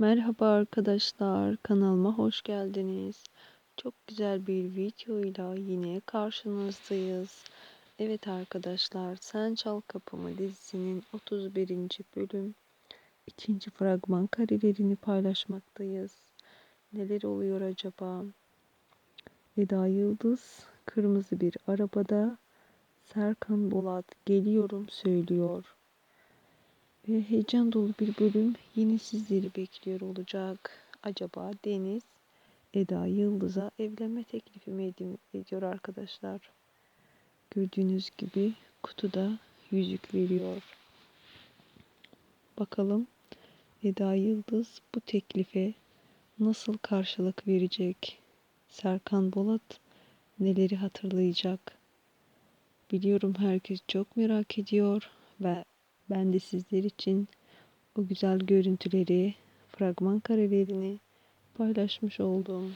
Merhaba arkadaşlar, kanalıma hoş geldiniz. Çok güzel bir videoyla yine karşınızdayız. Evet arkadaşlar, Sen Çal Kapımı dizisinin 31. bölüm ikinci fragman karelerini paylaşmaktayız. Neler oluyor acaba? Eda Yıldız kırmızı bir arabada Serkan Bolat geliyorum söylüyor heyecan dolu bir bölüm yine sizleri bekliyor olacak. Acaba Deniz Eda Yıldız'a evlenme teklifi mi ediyor arkadaşlar? Gördüğünüz gibi kutuda yüzük veriyor. Bakalım Eda Yıldız bu teklife nasıl karşılık verecek? Serkan Bolat neleri hatırlayacak? Biliyorum herkes çok merak ediyor ve ben de sizler için o güzel görüntüleri, fragman karelerini paylaşmış oldum.